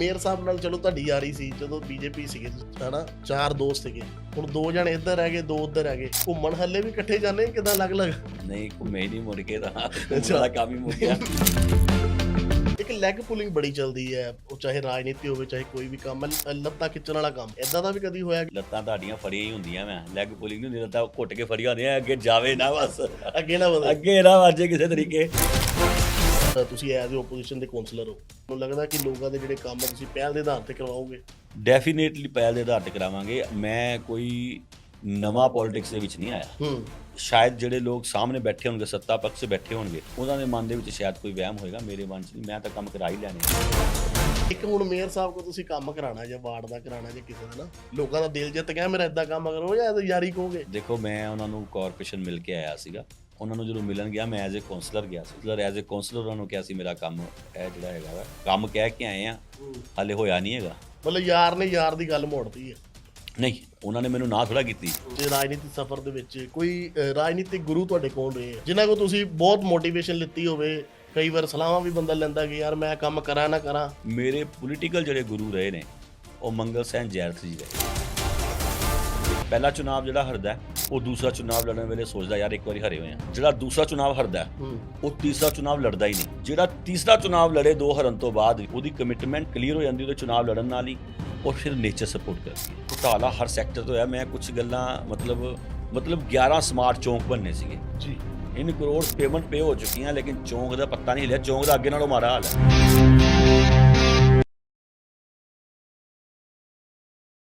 Mayor ਸਾਹਿਬ ਨਾਲ ਚਲੋ ਤੁਹਾਡੀ ਯਾਰੀ ਸੀ ਜਦੋਂ ਬੀਜੇਪੀ ਸੀਗੇ ਹਨਾ ਚਾਰ ਦੋਸਤ ਸੀਗੇ। ਹੁਣ ਦੋ ਜਣੇ ਇੱਧਰ ਰਹਿ ਗਏ ਦੋ ਉੱਧਰ ਰਹਿ ਗਏ। ਘੁੰਮਣ ਹੱਲੇ ਵੀ ਇਕੱਠੇ ਜਾਂਦੇ ਕਿਦਾਂ ਅਲੱਗ-ਅਲੱਗ ਨਹੀਂ ਘੁੰਮੇ ਨਹੀਂ ਮੁੜ ਕੇ ਤਾਂ। ਸਾਰਾ ਕੰਮ ਹੀ ਮੁੱਕ ਗਿਆ। ਇੱਕ ਲੈਗ ਪੁਲਿੰਗ ਬੜੀ ਚੱਲਦੀ ਹੈ ਉਹ ਚਾਹੇ ਰਾਜਨੀਤੀ ਹੋਵੇ ਚਾਹੇ ਕੋਈ ਵੀ ਕੰਮ ਲੱਤਾਂ ਖਿੱਚਣ ਵਾਲਾ ਕੰਮ। ਇਦਾਂ ਦਾ ਵੀ ਕਦੀ ਹੋਇਆ? ਲੱਤਾਂ ਤੁਹਾਡੀਆਂ ਫੜੀਆਂ ਹੀ ਹੁੰਦੀਆਂ ਮੈਂ। ਲੈਗ ਪੁਲਿੰਗ ਨਹੀਂ ਹੁੰਦੀ ਲੱਤਾਂ ਘੁੱਟ ਕੇ ਫੜੀਆਂ ਹੁੰਦੀਆਂ ਅੱਗੇ ਜਾਵੇ ਨਾ ਬਸ। ਅੱਗੇ ਨਾ ਵਧੇ। ਅੱਗੇ ਨਾ ਵਾਜੇ ਕਿਸੇ ਤਰੀਕੇ। ਤੁਸੀਂ ਐਜ਼ ਅ ਆਪੋਜੀਸ਼ਨ ਦੇ ਕਾਉਂਸਲਰ ਹੋ। ਮੈਨੂੰ ਲੱਗਦਾ ਕਿ ਲੋਕਾਂ ਦੇ ਜਿਹੜੇ ਕੰਮ ਤੁਸੀਂ ਪਹਿਲ ਦੇ ਆਧਾਰ ਤੇ ਕਰਵਾਓਗੇ। ਡੈਫੀਨੇਟਲੀ ਪਹਿਲ ਦੇ ਆਧਾਰ ਤੇ ਕਰਾਵਾਂਗੇ। ਮੈਂ ਕੋਈ ਨਵਾਂ ਪੋਲਿਟਿਕਸ ਦੇ ਵਿੱਚ ਨਹੀਂ ਆਇਆ। ਹੂੰ। ਸ਼ਾਇਦ ਜਿਹੜੇ ਲੋਕ ਸਾਹਮਣੇ ਬੈਠੇ ਹੋਣਗੇ ਸੱਤਾ ਪੱਖ 'ਚ ਬੈਠੇ ਹੋਣਗੇ ਉਹਨਾਂ ਦੇ ਮਨ ਦੇ ਵਿੱਚ ਸ਼ਾਇਦ ਕੋਈ ਵਹਿਮ ਹੋਏਗਾ ਮੇਰੇ ਮਨ 'ਚ ਨਹੀਂ। ਮੈਂ ਤਾਂ ਕੰਮ ਕਰਾ ਹੀ ਲੈਣੇ। ਇੱਕ ਹੁਣ ਮੇਅਰ ਸਾਹਿਬ ਕੋ ਤੁਸੀਂ ਕੰਮ ਕਰਾਣਾ ਜਾਂ ਵਾਰਡ ਦਾ ਕਰਾਣਾ ਜਾਂ ਕਿਸੇ ਦਾ ਨਾ ਲੋਕਾਂ ਦਾ ਦਿਲ ਜਿੱਤ ਗਿਆ ਮੇਰਾ ਇਦਾਂ ਕੰਮ ਕਰੋ ਜਾਂ ਯਾਰੀ ਕਹੋਗੇ ਦੇਖੋ ਮੈਂ ਉਹਨਾਂ ਨੂੰ ਕਾਰਪੋਰੇਸ਼ਨ ਮਿਲ ਕੇ ਆਇਆ ਸੀਗਾ। ਉਹਨਾਂ ਨੂੰ ਜਦੋਂ ਮਿਲਣ ਗਿਆ ਮੈਂ ਐਜ਼ ਅ ਕਾਉਂਸਲਰ ਗਿਆ ਸੀ। ਮਤਲਬ ਐਜ਼ ਅ ਕਾਉਂਸਲਰ ਉਹਨਾਂ ਨੂੰ ਕਿਹਾ ਸੀ ਮੇਰਾ ਕੰਮ ਇਹ ਜਿਹੜਾ ਹੈਗਾ ਵਾ ਕੰਮ ਕਹਿ ਕੇ ਆਏ ਆ ਹਾਲੇ ਹੋਇਆ ਨਹੀਂ ਹੈਗਾ। ਮਤਲਬ ਯਾਰ ਨੇ ਯਾਰ ਦੀ ਗੱਲ ਮੋੜਤੀ ਹੈ ਨਹੀਂ ਉਹਨਾਂ ਨੇ ਮੈਨੂੰ ਨਾ ਥੋੜਾ ਕੀਤੀ। ਜੇ ਰਾਜਨੀਤੀ ਸਫ਼ਰ ਦੇ ਵਿੱਚ ਕੋਈ ਰਾਜਨੀਤਿਕ ਗੁਰੂ ਤੁਹਾਡੇ ਕੋਲ ਰਹੇ ਆ? ਜਿਨ੍ਹਾਂ ਕੋ ਤੁਸੀਂ ਬਹੁਤ ਮੋਟੀਵੇਸ਼ਨ ਲਿੱਤੀ ਹੋਵੇ ਕਈ ਵਾਰ ਸਲਾਹਾਂ ਵੀ ਬੰਦਾ ਲੈਂਦਾ ਕਿ ਯਾਰ ਮੈਂ ਕੰਮ ਕਰਾਂ ਨਾ ਕਰਾਂ। ਮੇਰੇ ਪੋਲੀਟੀਕਲ ਜਿਹੜੇ ਗੁਰੂ ਰਹੇ ਨੇ ਉਹ ਮੰਗਲ ਸੈਨ ਜੈਰਥ ਜੀ ਰਹੇ। ਪਹਿਲਾ ਚੁਣਾਵ ਜਿਹੜਾ ਹਰਦਾ ਉਹ ਦੂਸਰਾ ਚੁਣਾਵ ਲੜਨ ਵੇਲੇ ਸੋਚਦਾ ਯਾਰ ਇੱਕ ਵਾਰੀ ਹਰੇ ਹੋਏ ਆ। ਜਿਹੜਾ ਦੂਸਰਾ ਚੁਣਾਵ ਹਰਦਾ ਹੈ, ਹੂੰ। ਉਹ ਤੀਸਰਾ ਚੁਣਾਵ ਲੜਦਾ ਹੀ ਨਹੀਂ। ਜਿਹੜਾ ਤੀਸਰਾ ਚੁਣਾਵ ਲੜੇ ਦੋ ਹਰਨ ਤੋਂ ਬਾਅਦ ਉਹਦੀ ਕਮਿਟਮੈਂਟ ਕਲੀਅਰ ਹੋ ਜਾਂਦੀ ਉਹਦੇ ਚੁਣਾਵ ਲੜਨ ਨਾਲ ਹੀ ਔਰ ਫਿਰ ਨੇਚਰ ਸਪੋਰਟ ਕਰਦੀ ਹੈ। ਘੁਟਾਲਾ ਹਰ ਸੈਕਟਰ ਤੋਂ ਹੋਇਆ ਮੈਂ ਕੁਝ ਗੱਲਾਂ ਮਤਲਬ ਮਤਲਬ 11 ਸਮਾਰਟ ਚੌਂਕ ਬਣਨੇ ਸੀਗੇ। ਜੀ। ਇਨ ਕਰੋੜ ਪੇਮੈਂਟ ਪੇ ਹੋ ਚੁੱਕੀਆਂ ਲੇਕਿਨ ਚੌਂਕ ਦਾ ਪੱਤਾ ਨਹੀਂ ਹਿਲਿਆ। ਚੌਂਕ ਦਾ ਅੱਗੇ ਨਾਲੋਂ ਮਾੜਾ ਹਾਲ ਹੈ।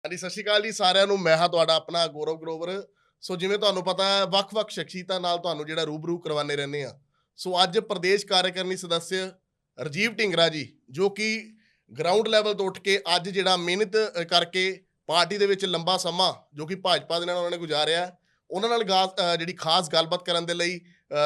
ਹਾਂਜੀ ਸਤਿ ਸ਼੍ਰੀ ਅਕਾਲ ਜੀ ਸਾਰਿਆਂ ਨੂੰ। ਮੈਂ ਹਾਂ ਤੁਹਾਡਾ ਆਪਣਾ ਗੌਰਵ ਗਰੋਵਰ। ਸੋ ਜਿਵੇਂ ਤੁਹਾਨੂੰ ਪਤਾ ਹੈ, ਵੱਖ-ਵੱਖ ਸ਼ਖਸੀਅਤਾਂ ਨਾਲ ਤੁਹਾਨੂੰ ਜਿਹੜਾ ਰੂਬਰੂ ਕਰਵਾਨੇ ਰਹਿੰਦੇ ਆ ਸੋ ਅੱਜ ਪ੍ਰਦੇਸ਼ ਕਾਰਜਕਾਰਨੀ ਸਦੱਸਿਆ ਰਜੀਵ ਢਿੰਗਰਾ ਜੀ, ਜੋ ਕਿ ਗਰਾਊਂਡ ਲੈਵਲ ਤੋਂ ਉੱਠ ਕੇ ਅੱਜ ਜਿਹੜਾ ਮਿਹਨਤ ਕਰਕੇ ਪਾਰਟੀ ਦੇ ਵਿੱਚ ਲੰਬਾ ਸਮਾਂ, ਜੋ ਕਿ ਭਾਜਪਾ ਦੇ ਨਾਲ ਉਹਨਾਂ ਨੇ ਗੁਜ਼ਾਰਿਆ ਉਹਨਾਂ ਨਾਲ ਗਾ- ਜਿਹੜੀ ਖਾਸ ਗੱਲਬਾਤ ਕਰਨ ਦੇ ਲਈ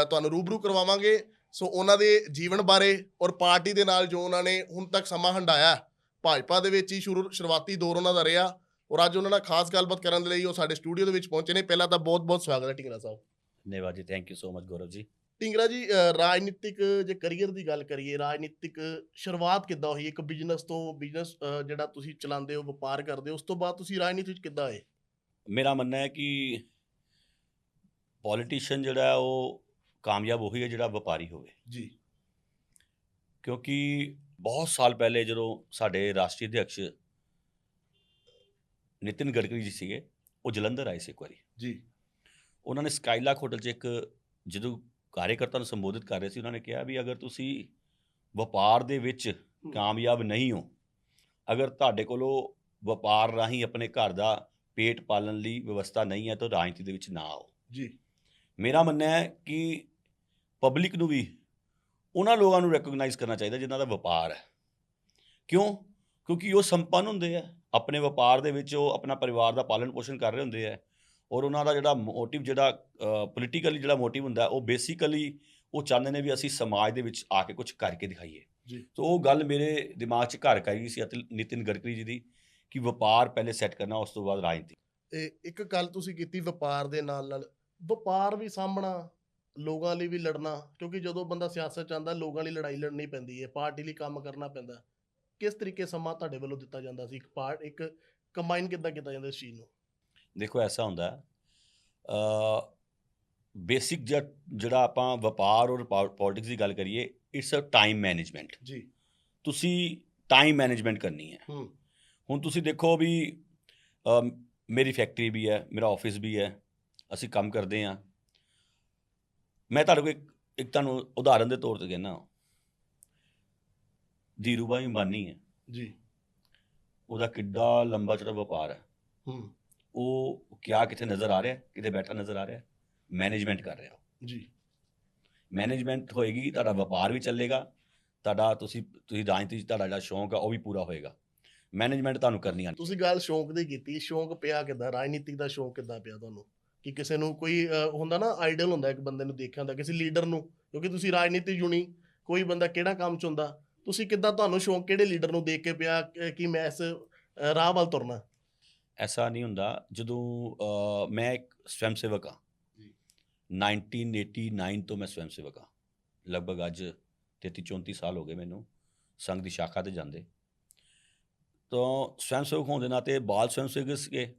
ਤੁਹਾਨੂੰ ਰੂਬਰੂ ਕਰਵਾਵਾਂਗੇ। ਸੋ ਉਹਨਾਂ ਦੇ ਜੀਵਨ ਬਾਰੇ ਔਰ ਪਾਰਟੀ ਦੇ ਨਾਲ ਜੋ ਉਹਨਾਂ ਨੇ ਹੁਣ ਤੱਕ ਸਮਾਂ ਹੰਡਾਇਆ, ਭਾਜਪਾ ਦੇ ਵਿੱਚ ਹੀ ਸ਼ੁਰੂ, ਸ਼ੁਰੂਆਤੀ ਦੌਰ ਉਹਨਾਂ ਦਾ ਰਿਹਾ। ਔਰ ਅੱਜ ਉਹਨਾਂ ਨਾਲ ਖਾਸ ਗੱਲਬਾਤ ਕਰਨ ਦੇ ਲਈ ਉਹ ਸਾਡੇ ਸਟੂਡੀਓ ਦੇ ਵਿੱਚ ਪਹੁੰਚੇ ਨੇ। ਪਹਿਲਾਂ ਤਾਂ ਬਹੁਤ-ਬਹੁਤ ਸਵਾਗਤ ਹੈ ਢਿੰਗਰਾ ਸਾਹਿਬ। ਧੰਨਵਾਦ ji thank you so much Gaurav ji. Dhingra ji ਰਾਜਨੀਤਿਕ ਜੇ ਕੈਰੀਅਰ ਦੀ ਗੱਲ ਕਰੀਏ ਰਾਜਨੀਤਿਕ ਸ਼ੁਰੂਆਤ ਕਿੱਦਾਂ ਹੋਈ? ਇੱਕ ਬਿਜ਼ਨਸ ਤੋਂ ਬਿਜ਼ਨਸ ਜਿਹੜਾ ਤੁਸੀਂ ਚਲਾਉਂਦੇ ਹੋ ਵਪਾਰ ਕਰਦੇ ਹੋ ਉਸ ਤੋਂ ਬਾਅਦ ਤੁਸੀਂ ਰਾਜਨੀਤੀ ਵਿੱਚ ਕਿੱਦਾਂ ਆਏ? ਮੇਰਾ ਮੰਨਣਾ ਹੈ ਕਿ ਪੋਲੀਟੀਸ਼ੀਅਨ ਜਿਹੜਾ ਉਹ ਕਾਮਯਾਬ ਉਹੀ ਹੈ ਜਿਹੜਾ ਵਪਾਰੀ ਹੋਵੇ। ਜੀ। ਕਿਉਂਕਿ ਬਹੁਤ ਸਾਲ ਪਹਿਲੇ ਜਦੋਂ ਸਾਡੇ ਰਾਸ਼ਟਰੀ ਅਧਿਕਸ਼ ਨਿਤਿਨ ਗਡਕਰੀ ਜੀ ਸੀਗੇ ਉਹ ਜਲੰਧਰ ਆਏ ਸੀ ਇੱਕ ਵਾਰੀ। ਜੀ। ਉਹਨਾਂ ਨੇ ਸਕਾਈਲਾਕ ਹੋਟਲ 'ਚ ਇੱਕ ਜਦੋਂ ਕਾਰਜਕਰਤਾ ਨੂੰ ਸੰਬੋਧਿਤ ਕਰ ਰਹੇ ਸੀ ਉਹਨਾਂ ਨੇ ਕਿਹਾ ਵੀ ਅਗਰ ਤੁਸੀਂ ਵਪਾਰ ਦੇ ਵਿੱਚ ਕਾਮਯਾਬ ਨਹੀਂ ਹੋ ਅਗਰ ਤੁਹਾਡੇ ਕੋਲੋਂ ਵਪਾਰ ਰਾਹੀਂ ਆਪਣੇ ਘਰ ਦਾ ਪੇਟ ਪਾਲਣ ਲਈ ਵਿਵਸਥਾ ਨਹੀਂ ਹੈ ਤਾਂ ਰਾਜਨੀਤੀ ਦੇ ਵਿੱਚ ਨਾ ਆਓ। ਜੀ। ਮੇਰਾ ਮੰਨਣਾ ਹੈ ਕਿ ਪਬਲਿਕ ਨੂੰ ਵੀ ਉਹਨਾਂ ਲੋਕਾਂ ਨੂੰ ਰੈਕਗਨਾਈਜ਼ ਕਰਨਾ ਚਾਹੀਦਾ ਜਿਨ੍ਹਾਂ ਦਾ ਵਪਾਰ ਹੈ। ਕਿਉਂ? ਕਿਉਂਕਿ ਉਹ ਸੰਪੰਨ ਹੁੰਦੇ ਆ। ਆਪਣੇ ਵਪਾਰ ਦੇ ਵਿੱਚ ਉਹ ਆਪਣਾ ਪਰਿਵਾਰ ਦਾ ਪਾਲਣ ਪੋਸ਼ਣ ਕਰ ਰਹੇ ਹੁੰਦੇ ਆ। ਔਰ ਉਹਨਾਂ ਦਾ ਜਿਹੜਾ ਮੋਟਿਵ ਜਿਹੜਾ ਪੋਲੀਟੀਕਲੀ ਜਿਹੜਾ ਮੋਟਿਵ ਹੁੰਦਾ ਉਹ ਬੇਸਿਕਲੀ ਉਹ ਚਾਹੁੰਦੇ ਨੇ ਵੀ ਅਸੀਂ ਸਮਾਜ ਦੇ ਵਿੱਚ ਆ ਕੇ ਕੁਝ ਕਰਕੇ ਦਿਖਾਈਏ। ਜੀ। ਸੋ ਉਹ ਗੱਲ ਮੇਰੇ ਦਿਮਾਗ 'ਚ ਘਰ ਕਰ ਗਈ ਸੀ ਅਤਲ ਨਿਤਿਨ ਗਡਕਰੀ ਜੀ ਦੀ ਕਿ ਵਪਾਰ ਪਹਿਲੇ ਸੈੱਟ ਕਰਨਾ ਉਸ ਤੋਂ ਬਾਅਦ ਰਾਜਨੀਤੀ। ਇਹ ਇੱਕ ਗੱਲ ਤੁਸੀਂ ਕੀਤੀ ਵਪਾਰ ਦੇ ਨਾਲ ਨਾਲ ਵਪਾਰ ਵੀ ਸਾਹਮਣਾ ਲੋਕਾਂ ਲਈ ਵੀ ਲੜਨਾ ਕਿਉਂਕਿ ਜਦੋਂ ਬੰਦਾ ਸਿਆਸਤ ਚ ਆਉਂਦਾ ਲੋਕਾਂ ਲਈ ਲੜਾਈ ਲੜਨੀ ਪੈਂਦੀ ਹੈ ਪਾਰਟੀ ਲਈ ਕੰਮ ਕਰਨਾ ਪੈਂਦਾ। ਕਿਸ ਤਰੀਕੇ ਸਮਾਂ ਤੁਹਾਡੇ ਵੱਲੋਂ ਦਿੱਤਾ ਜਾਂਦਾ ਸੀ? ਇੱਕ ਪਾਰਟ ਇੱਕ ਕੰਬਾਈਨ ਕਿੱਦਾਂ ਕੀਤਾ ਜਾਂਦਾ ਇਸ ਚੀਜ਼ ਨੂੰ? ਦੇਖੋ ਐਸਾ ਹੁੰਦਾ ਹੈ ਬੇਸਿਕ ਜਿਹੜਾ ਆਪਾਂ ਵਪਾਰ ਔਰ ਪੋਲਿਟਿਕਸ ਦੀ ਗੱਲ ਕਰੀਏ ਇਟਸ ਅ ਟਾਈਮ ਮੈਨੇਜਮੈਂਟ ਜੀ। ਤੁਸੀਂ ਟਾਈਮ ਮੈਨੇਜਮੈਂਟ ਕਰਨੀ ਹੈ। ਹੁਣ ਤੁਸੀਂ ਦੇਖੋ ਵੀ ਮੇਰੀ ਫੈਕਟਰੀ ਵੀ ਹੈ ਮੇਰਾ ਆਫਿਸ ਵੀ ਹੈ ਅਸੀਂ ਕੰਮ ਕਰਦੇ ਹਾਂ। ਮੈਂ ਤੁਹਾਡੇ ਕੋਲ ਇੱਕ ਇੱਕ ਤੁਹਾਨੂੰ ਉਦਾਹਰਨ ਦੇ ਤੌਰ ਤੇ ਕਹਿੰਦਾ ਧੀਰੂਭਾਈ ਅੰਬਾਨੀ ਹੈ। ਜੀ। ਉਹਦਾ ਕਿੱਡਾ ਲੰਬਾ ਚੌੜਾ ਵਪਾਰ ਹੈ। ਹੂੰ। ਉਹ ਕਿਆ ਕਿੱਥੇ ਨਜ਼ਰ ਆ ਰਿਹਾ ਕਿਤੇ ਬੈਠਾ ਨਜ਼ਰ ਆ ਰਿਹਾ ਮੈਨੇਜਮੈਂਟ ਕਰ ਰਿਹਾ ਜੀ। ਮੈਨੇਜਮੈਂਟ ਹੋਏਗੀ ਤੁਹਾਡਾ ਵਪਾਰ ਵੀ ਚੱਲੇਗਾ ਤੁਹਾਡਾ ਤੁਸੀਂ ਤੁਸੀਂ ਰਾਜਨੀਤੀ 'ਚ ਤੁਹਾਡਾ ਜਿਹੜਾ ਸ਼ੌਂਕ ਆ ਉਹ ਵੀ ਪੂਰਾ ਹੋਏਗਾ। ਮੈਨੇਜਮੈਂਟ ਤੁਹਾਨੂੰ ਕਰਨੀ ਆਣੀ ਤੁਸੀਂ ਗੱਲ ਸ਼ੌਂਕ ਦੀ ਕੀਤੀ ਸ਼ੌਂਕ ਪਿਆ ਕਿੱਦਾਂ ਰਾਜਨੀਤਿਕ ਦਾ ਸ਼ੌਂਕ ਕਿੱਦਾਂ ਪਿਆ ਤੁਹਾਨੂੰ? ਕਿ ਕਿਸੇ ਨੂੰ ਕੋਈ ਅਹ, ਹੁੰਦਾ ਨਾ ਆਈਡਲ ਹੁੰਦਾ ਇੱਕ ਬੰਦੇ ਨੂੰ ਦੇਖਿਆ ਹੁੰਦਾ ਕਿਸੇ ਲੀਡਰ ਨੂੰ ਕਿਉਂਕਿ ਤੁਸੀਂ ਰਾਜਨੀਤੀ ਚੁਣੀ ਕੋਈ ਬੰਦਾ ਕਿਹੜਾ ਕੰਮ ਚ ਹੁੰਦਾ ਤੁਸੀਂ ਕਿੱਦਾਂ ਤੁਹਾਨੂੰ ਸ਼ੌਂਕ ਕਿਹੜੇ ਲੀਡਰ ਨੂੰ ਦੇਖ ਕੇ ਪਿਆ ਕਿ- ਮੈਂ ਇਸ ਰਾਹ ਵੱਲ ਤੁਰਨਾ? ਐਸਾ ਨਹੀਂ ਹੁੰਦਾ। ਜਦੋਂ ਮੈਂ ਇੱਕ ਸਵੈਮ ਸੇਵਕ ਹਾਂ। ਜੀ। 1989 ਤੋਂ ਮੈਂ ਸਵੈਮ ਸੇਵਕ ਹਾਂ। ਲਗਭਗ ਅੱਜ 33 34 ਸਾਲ ਹੋ ਗਏ ਮੈਨੂੰ ਸੰਘ ਦੀ ਸ਼ਾਖਾ ਤੇ ਜਾਂਦੇ। ਤਾਂ ਸਵੈਂ ਸੇਵਕ ਹੋਣ ਦੇ ਨਾਤੇ ਬਾਲ ਸਵੈਂ ਸੇਵਕ ਸੀਗੇ।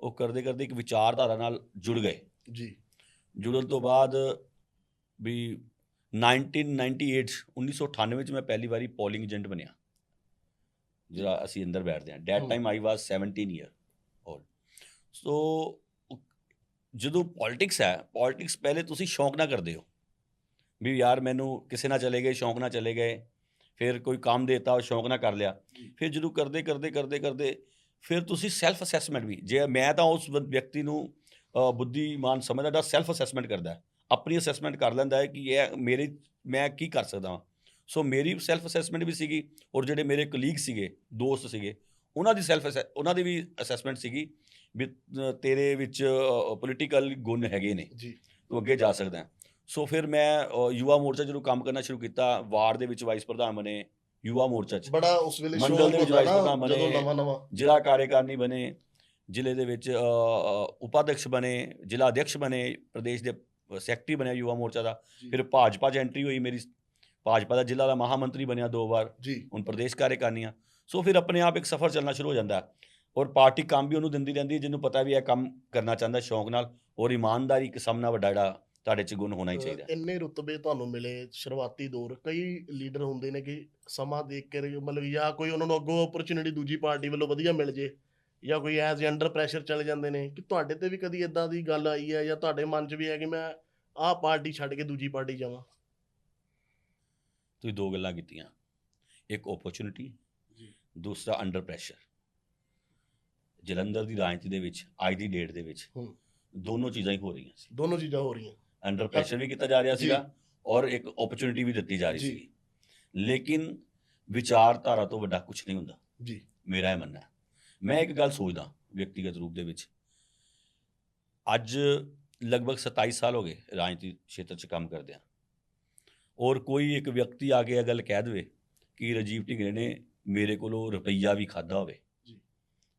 ਉਹ ਕਰਦੇ ਕਰਦੇ ਇੱਕ ਵਿਚਾਰਧਾਰਾ ਨਾਲ ਜੁੜ ਗਏ। ਜੀ। ਜੁੜਨ ਤੋਂ ਬਾਅਦ ਵੀ 1998 1998 ਵਿੱਚ ਮੈਂ ਪਹਿਲੀ ਵਾਰੀ ਪੋਲਿੰਗ ਏਜੰਟ ਬਣਿਆ। ਜਿਹੜਾ ਅਸੀਂ ਅੰਦਰ ਬੈਠਦੇ ਹਾਂ। That. Time I was 17 year also ਜਦੋਂ ਪੋਲਿਟਿਕਸ ਹੈ ਪੋਲਿਟਿਕਸ ਪਹਿਲੇ ਤੁਸੀਂ ਸ਼ੌਂਕ ਨਾਲ ਕਰਦੇ ਹੋ। ਵੀ ਯਾਰ ਮੈਨੂੰ ਕਿਸੇ ਨਾਲ ਚਲੇ ਗਏ ਸ਼ੌਂਕ ਨਾਲ ਚਲੇ ਗਏ। ਫਿਰ ਕੋਈ ਕੰਮ ਦੇਤਾ ਉਹ ਸ਼ੌਂਕ ਨਾਲ ਕਰ ਲਿਆ। ਫਿਰ ਜਦੋਂ ਕਰਦੇ ਕਰਦੇ ਕਰਦੇ ਕਰਦੇ ਫਿਰ ਤੁਸੀਂ ਸੈਲਫ ਅਸੈਸਮੈਂਟ ਵੀ ਜੇ ਮੈਂ ਤਾਂ ਉਸ ਵਿਅਕਤੀ ਨੂੰ ਬੁੱਧੀਮਾਨ ਸਮਝਦਾ ਸੈਲਫ ਅਸੈਸਮੈਂਟ ਕਰਦਾ। ਆਪਣੀ ਅਸੈਸਮੈਂਟ ਕਰ ਲੈਂਦਾ ਹੈ ਕਿ ਇਹ ਮੇਰੇ ਮੈਂ ਕੀ ਕਰ ਸਕਦਾ ਹਾਂ ਸੋ ਮੇਰੀ ਸੈਲਫ ਅਸੈਸਮੈਂਟ ਵੀ ਸੀਗੀ ਔਰ ਜਿਹੜੇ ਮੇਰੇ ਕਲੀਗ ਸੀਗੇ ਦੋਸਤ ਸੀਗੇ ਉਹਨਾਂ ਦੀ ਸੈਲਫ ਉਹਨਾਂ ਦੀ ਵੀ ਅਸੈਸਮੈਂਟ ਸੀਗੀ ਵੀ ਤੇਰੇ ਵਿੱਚ ਪੋਲੀਟੀਕਲ ਗੁਣ ਹੈਗੇ ਨੇ ਜੀ ਤੂੰ ਅੱਗੇ ਜਾ ਸਕਦਾ ਹੈ। ਸੋ ਫਿਰ ਮੈਂ ਯੁਵਾ ਮੋਰਚਾ ਜਦੋਂ ਕੰਮ ਕਰਨਾ ਸ਼ੁਰੂ ਕੀਤਾ ਵਾਰਡ ਦੇ ਵਿੱਚ ਵਾਈਸ ਪ੍ਰਧਾਨ ਬਣੇ ਯੁਵਾ ਮੋਰਚਾ 'ਚ ਬੜਾ ਉਸ ਵੇਲੇ ਮੰਡਲ ਸ਼ੌਕ ਦੇ ਵਿੱਚ ਹੁੰਦਾ ਵਾਈਸ ਨਾ ਪ੍ਰਧਾਨ ਬਣੇ। ਜਦੋਂ ਨਵਾਂ ਨਵਾਂ ਜ਼ਿਲ੍ਹਾ ਕਾਰਜਕਾਰਨੀ ਬਣੇ ਜ਼ਿਲ੍ਹੇ ਦੇ ਵਿੱਚ ਉਪਾਧਿਕਸ਼ ਬਣੇ ਜ਼ਿਲ੍ਹਾ ਅਧਿਕਸ਼ ਬਣੇ ਪ੍ਰਦੇਸ਼ ਦੇ ਸੈਕਟਰੀ ਬਣਿਆ ਯੁਵਾ ਮੋਰਚਾ ਦਾ। ਫਿਰ ਭਾਜਪਾ 'ਚ ਐਂਟਰੀ ਹੋਈ ਮੇਰੀ ਭਾਜਪਾ ਦਾ ਜ਼ਿਲ੍ਹਾ ਦਾ ਮਹਾਮੰਤਰੀ ਬਣਿਆ ਦੋ ਵਾਰ। ਜੀ। ਹੁਣ ਪ੍ਰਦੇਸ਼ ਕਾਰਜਕਾਰਨੀਆਂ। ਸੋ ਫਿਰ ਆਪਣੇ ਆਪ ਇੱਕ ਸਫ਼ਰ ਚੱਲਣਾ ਸ਼ੁਰੂ ਹੋ ਜਾਂਦਾ। ਔਰ ਪਾਰਟੀ ਕੰਮ ਵੀ ਉਹਨੂੰ ਦਿੰਦੀ ਰਹਿੰਦੀ ਜਿਹਨੂੰ ਪਤਾ ਵੀ ਇਹ ਕੰਮ ਕਰਨਾ ਚਾਹੁੰਦਾ ਸ਼ੌਂਕ ਨਾਲ। ਔਰ ਇਮਾਨਦਾਰੀ ਇੱਕ ਨਾਲ ਵੱਡਾ ਜਿਹੜਾ ਤੁਹਾਡੇ 'ਚ ਗੁਣ ਹੋਣਾ ਹੀ ਚਾਹੀਦਾ। ਇੰਨੇ ਰੁਤਬੇ ਤੁਹਾਨੂੰ ਮਿਲੇ ਸ਼ੁਰੂਆਤੀ ਦੌਰ। ਕਈ ਲੀਡਰ ਹੁੰਦੇ ਨੇ ਕਿ ਸਮਾਂ ਦੇਖ ਕੇ ਮਤਲਬ ਜਾਂ ਕੋਈ ਉਹਨਾਂ ਨੂੰ ਅੱਗੋਂ ਓਪਰਚੁਨਿਟੀ ਦੂਜੀ ਪਾਰਟੀ ਵੱਲੋਂ ਵਧੀਆ ਮਿਲ ਜੇ ਜਾਂ ਕੋਈ ਐਜ਼ ਅੰਡਰ ਪ੍ਰੈਸ਼ਰ ਚਲੇ ਜਾਂਦੇ ਨੇ। ਕਿ ਤੁਹਾਡੇ ਤੇ ਵੀ ਕਦੀ ਇਦਾਂ ਦੀ ਗੱਲ ਆਈ ਹੈ ਜਾਂ ਤੁਹਾਡੇ ਮਨ 'ਚ ਵੀ ਹੈ ਕਿ ਮੈਂ ਆਹ ਪਾਰਟੀ ਛੱਡ ਕੇ ਦੂਜੀ ਪਾਰਟੀ ਜਾਵਾਂ। ਤੁਸੀਂ ਦੋ ਗੱਲਾਂ ਕੀਤੀਆਂ। ਇੱਕ ਓਪਰਚੁਨਿਟੀ ਜੀ। ਦੂਸਰਾ ਅੰਡਰ ਪ੍ਰੈਸ਼ਰ ਜਲੰਧਰ ਦੀ ਰਾਜਨੀਤੀ ਦੇ ਵਿੱਚ ਅੱਜ ਦੀ ਡੇਟ ਦੇ ਵਿੱਚ ਹੂੰ। ਦੋਨੋਂ ਚੀਜ਼ਾਂ ਹੀ ਹੋ ਰਹੀਆਂ ਸੀ। ਦੋਨੋਂ ਚੀਜ਼ਾਂ ਹੋ rਹੀਆਂ ਅੰਡਰ ਪ੍ਰੈਸ਼ਰ ਵੀ ਕੀਤਾ ਜਾ ਰਿਹਾ। ਸੀਗਾ ਔਰ ਇੱਕ ਓਪਰਚੁਨਿਟੀ ਵੀ ਦਿੱਤੀ ਜਾ ਰਹੀ। ਸੀ ਲੇਕਿਨ ਵਿਚਾਰਧਾਰਾ ਤੋਂ ਵੱਡਾ ਕੁਝ ਨਹੀਂ ਹੁੰਦਾ। ਜੀ। ਮੇਰਾ ਇਹ ਮੰਨਣਾ ਮੈਂ ਇੱਕ ਗੱਲ ਸੋਚਦਾ ਵਿਅਕਤੀਗਤ ਰੂਪ ਦੇ ਵਿੱਚ। ਅੱਜ ਲਗਭਗ 27 ਸਾਲ ਹੋ ਗਏ ਰਾਜਨੀਤੀ ਖੇਤਰ 'ਚ ਕੰਮ ਕਰਦਿਆਂ ਔਰ ਕੋਈ ਇੱਕ ਵਿਅਕਤੀ ਆ ਕੇ ਇਹ ਗੱਲ ਕਹਿ ਦੇਵੇ ਕਿ ਰਾਜੀਵ ਢਿੰਗਰੇ ਨੇ ਮੇਰੇ ਕੋਲੋਂ ਰੁਪਈਆ ਵੀ ਖਾਦਾ ਹੋਵੇ ਜੀ।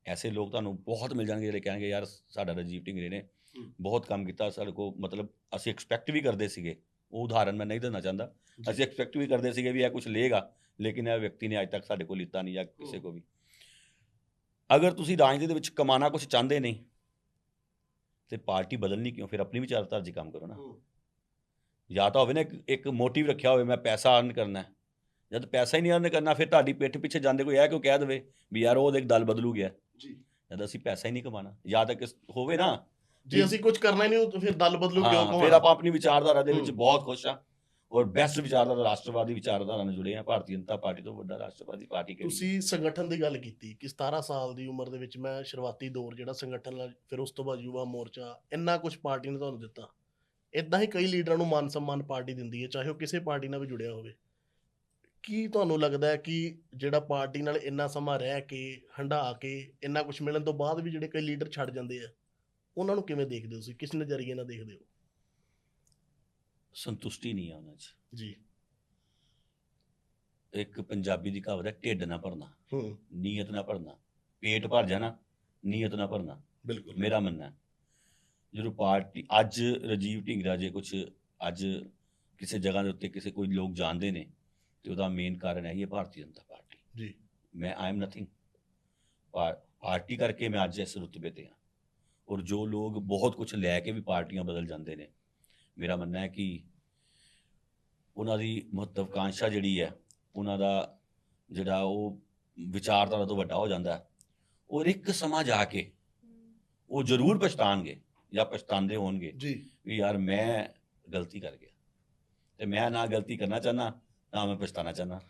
ਐਸੇ ਲੋਕ ਤੁਹਾਨੂੰ ਬਹੁਤ ਮਿਲ ਜਾਣਗੇ ਜਿਹੜੇ ਕਹਿਣਗੇ ਯਾਰ ਸਾਡਾ ਰਾਜੀਵ ਢਿੰਗਰੇ ਨੇ। ਬਹੁਤ ਕੰਮ ਕੀਤਾ ਸਾਡੇ ਕੋਲ ਮਤਲਬ ਅਸੀਂ ਐਕਸਪੈਕਟ ਵੀ ਕਰਦੇ ਸੀਗੇ ਉਹ ਉਦਾਹਰਨ ਮੈਂ ਨਹੀਂ ਦੇਣਾ ਚਾਹੁੰਦਾ। ਅਸੀਂ ਐਕਸਪੈਕਟ ਵੀ ਕਰਦੇ ਸੀਗੇ ਵੀ ਇਹ ਕੁਝ ਲਏਗਾ ਲੇਕਿਨ ਇਹ ਵਿਅਕਤੀ ਨੇ ਅੱਜ ਤੱਕ ਸਾਡੇ ਕੋਲ ਲਿੱਤਾ ਨਹੀਂ ਜਾਂ ਕਿਸੇ। ਕੋ ਵੀ ਅਗਰ ਤੁਸੀਂ ਰਾਜਨੀਤੀ ਦੇ ਵਿੱਚ ਕਮਾਣਾ ਕੁਝ ਚਾਹੁੰਦੇ ਨਹੀਂ ਤੇ ਪਾਰਟੀ ਬਦਲਣੀ ਕਿਉਂ ਫਿਰ ਆਪਣੀ ਵਿਚਾਰਧਾਰਾ 'ਚ ਕੰਮ ਕਰੋ ਨਾ। ਜਾਂ ਤਾਂ ਹੋਵੇ ਨਾ ਇੱਕ- ਇੱਕ ਮੋਟਿਵ ਰੱਖਿਆ ਹੋਵੇ ਮੈਂ ਪੈਸਾ ਅਰਨ ਕਰਨਾ ਹੈ ਜਦ ਪੈਸਾ ਹੀ ਨਹੀਂ ਅਰਨ ਕਰਨਾ ਫਿਰ ਤੁਹਾਡੀ ਪਿੱਠ ਪਿੱਛੇ ਜਾਂਦੇ ਕੋਈ ਇਹ ਕਿਉਂ ਕਹਿ ਦੇਵੇ ਵੀ ਯਾਰ ਉਹ ਦੇਖ ਦਲ ਬਦਲੂ ਗਿਆ ਜੀ ਜਦ ਅਸੀਂ ਪੈਸਾ ਹੀ ਨਹੀਂ ਕਮਾਣਾ ਜਾਂ ਤਾਂ ਕਿਸ ਹੋਵੇ ਨਾ ਜੇ ਅਸੀਂ ਕੁਝ ਕਰਨਾ ਹੀ ਨਹੀਂ ਤਾਂ ਫਿਰ ਦਲ ਬਦਲੂ ਕਿਉਂ ਹਾਂ, ਫਿਰ ਕਮਾਉਣਾ? ਆਪਾਂ ਆਪਣੀ ਵਿਚਾਰਧਾਰਾ ਦੇ ਵਿੱਚ ਹੂੰ। ਬਹੁਤ ਖੁਸ਼ ਆ ਔਰ ਬੈਸਟ ਵਿਚਾਰਧਾਰਾ ਰਾਸ਼ਟਰਵਾਦੀ ਵਿਚਾਰਧਾਰਾ ਨਾਲ ਜੁੜੇ ਆ, ਭਾਰਤੀ ਜਨਤਾ ਪਾਰਟੀ ਤੋਂ ਵੱਡਾ ਰਾਸ਼ਟਰਵਾਦੀ ਪਾਰਟੀ ਕਿਹੜੀ? ਤੁਸੀਂ ਸੰਗਠਨ ਦੀ ਗੱਲ ਕੀਤੀ ਕਿ 17 ਸਾਲ ਦੀ ਉਮਰ ਦੇ ਵਿੱਚ ਮੈਂ ਸ਼ੁਰੂਆਤੀ ਦੌਰ ਜਿਹੜਾ ਸੰਗਠਨ ਨਾਲ, ਫਿਰ ਉਸ ਤੋਂ ਬਾਅਦ ਯੁਵਾ ਮੋਰਚਾ, ਇੰਨਾ ਕੁਝ ਪਾਰਟੀ ਨੇ ਤੁਹਾਨੂੰ ਦਿੱਤਾ। ਇਦਾਂ ਹੀ ਕਈ ਲੀਡਰਾਂ ਨੂੰ ਮਾਨ ਸਨਮਾਨ ਪਾਰਟੀ ਦਿੰਦੀ ਹੈ, ਚਾਹੇ ਉਹ ਕਿਸੇ ਪਾਰਟੀ ਨਾਲ ਵੀ ਜੁੜਿਆ ਹੋਵੇ। ਕੀ ਤੁਹਾਨੂੰ ਲੱਗਦਾ ਹੈ ਕਿ ਜਿਹੜਾ ਪਾਰਟੀ ਨਾਲ ਇੰਨਾ ਸਮਾਂ ਰਹਿ ਕੇ, ਹੰਢਾ ਕੇ, ਇੰਨਾ ਕੁਝ ਮਿਲਣ ਤੋਂ ਬਾਅਦ ਵੀ ਜਿਹੜੇ ਕਈ ਲੀਡਰ ਛੱਡ ਜਾਂਦੇ ਆ, ਉਹਨਾਂ ਨੂੰ ਕਿਵੇਂ ਦੇਖਦੇ ਹੋ ਤੁਸੀਂ? ਕਿਸ ਨਜ਼ਰੀਏ ਨਾਲ ਦੇਖਦੇ ਹੋ? ਸੰਤੁਸ਼ਟੀ ਨਹੀਂ ਆ ਉਹਨਾਂ 'ਚ। ਜੀ। ਇੱਕ ਪੰਜਾਬੀ ਦੀ ਕਹਾਵਤ ਹੈ ਢਿੱਡ ਨਾ ਭਰਨਾ। ਹੂੰ। ਨੀਅਤ ਨਾ ਭਰਨਾ। ਪੇਟ ਭਰ ਜਾਣਾ ਨੀਅਤ ਨਾ ਭਰਨਾ। ਬਿਲਕੁਲ। ਮੇਰਾ ਮੰਨਣਾ। ਜਦੋਂ ਪਾਰਟੀ ਅੱਜ ਰਾਜੀਵ ਢਿੰਗਰਾ ਜੇ ਕੁਝ ਅੱਜ ਕਿਸੇ ਜਗ੍ਹਾ ਦੇ ਉੱਤੇ ਕਿਸੇ ਕੋਈ ਲੋਕ ਜਾਣਦੇ ਨੇ ਤੇ ਉਹਦਾ ਮੇਨ ਕਾਰਨ ਹੈ ਇਹ ਭਾਰਤੀ ਜਨਤਾ ਪਾਰਟੀ। ਜੀ। ਮੈਂ ਆਈ ਐਮ ਨਥਿੰਗ ਪਾਰਟੀ ਕਰਕੇ ਮੈਂ ਅੱਜ ਇਸ ਰੁਤਬੇ ਤੇ ਹਾਂ। ਔਰ ਜੋ ਲੋਕ ਬਹੁਤ ਕੁਝ ਲੈ ਕੇ ਵੀ ਪਾਰਟੀਆਂ ਬਦਲ ਜਾਂਦੇ ਨੇ ਮੇਰਾ ਮੰਨਣਾ ਹੈ ਕਿ ਉਹਨਾਂ ਦੀ ਮਹੱਤਵਕਾਂਸ਼ਾ ਜਿਹੜੀ ਹੈ ਉਹਨਾਂ ਦਾ ਜਿਹੜਾ ਉਹ ਵਿਚਾਰਧਾਰਾ ਤੋਂ ਵੱਡਾ ਹੋ ਜਾਂਦਾ ਔਰ ਇੱਕ ਸਮਾਂ ਜਾ ਕੇ ਉਹ ਜ਼ਰੂਰ ਪਛਤਾਣਗੇ ਜਾਂ ਪਛਤਾਉਂਦੇ ਹੋਣਗੇ ਜੀ। ਵੀ ਯਾਰ ਮੈਂ ਗਲਤੀ ਕਰ ਗਿਆ। ਤੇ ਮੈਂ ਨਾ ਗਲਤੀ ਕਰਨਾ ਚਾਹਨਾ ਨਾ ਮੈਂ ਪਛਤਾਣਾ ਚਾਹਨਾ